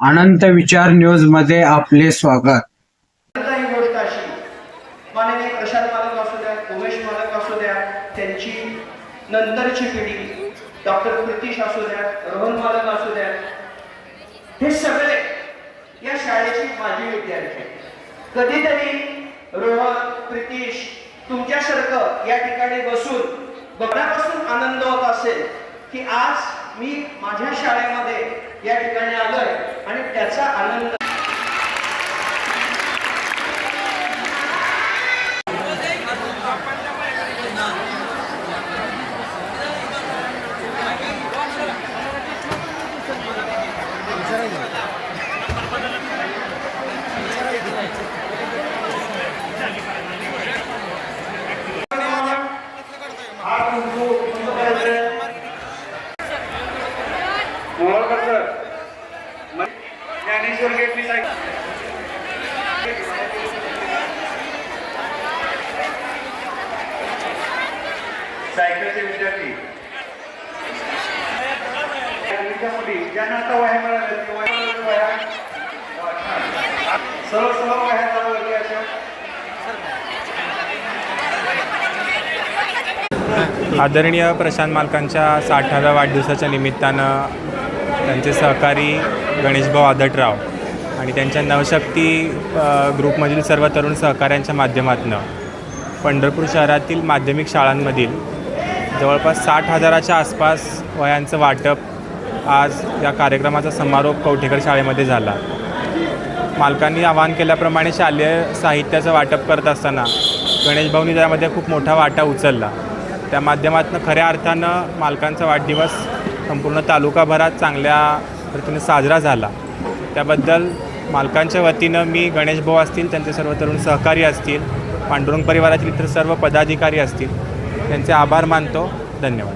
अनंत विचार न्यूजमध्ये आपले स्वागत गोष्ट अशी माननीय प्रशांत मालक असू द्या उमेश मालक असू द्या त्यांची नंतरची पिढी डॉक्टर प्रितीश असू द्या रोहन मालक असू द्या हे सगळे या शाळेची माजी विद्यार्थी आहेत. कधीतरी रोहन प्रितीश तुमच्यासारखं या ठिकाणी बसून बघण्यापासून आनंद होत असेल की आज मी माझ्या शाळेमध्ये या ठिकाणी आलोय आणि त्याचा आनंद ज्ञानेश्वर सायकलचे विद्यार्थी. मुली ज्यांना आता वह्या मिळाल्या वह्या- सर्व सर्व वह्या. चालू होत्या अशा. आदरणीय प्रशांत मालकांच्या साठाव्या वाढदिवसाच्या निमित्तानं त्यांचे सहकारी गणेशभाऊ आदटराव आणि त्यांच्या नवशक्ती ग्रुपमधील सर्व तरुण सहकाऱ्यांच्या माध्यमातून पंढरपूर शहरातील माध्यमिक शाळांमधील जवळपास साठ हजाराच्या आसपास वयांचं वाटप आज या कार्यक्रमाचा समारोप कवठेकर शाळेमध्ये झाला. मालकांनी आवाहन केल्याप्रमाणे शालेय साहित्याचं वाटप करत असताना गणेशभाऊनी त्यामध्ये खूप मोठा वाटा उचलला. त्या माध्यमातून खऱ्या अर्थानं मालकांचा वाढदिवस संपूर्ण तालुकाभरात चांगल्या रीतीने साजरा झाला. त्याबद्दल मालकांच्या वतीनं मी गणेशभाऊ असतील त्यांचे सर्व तरुण सहकारी असतील पांडुरंग परिवारातील इतर सर्व पदाधिकारी असतील त्यांचे आभार मानतो. धन्यवाद.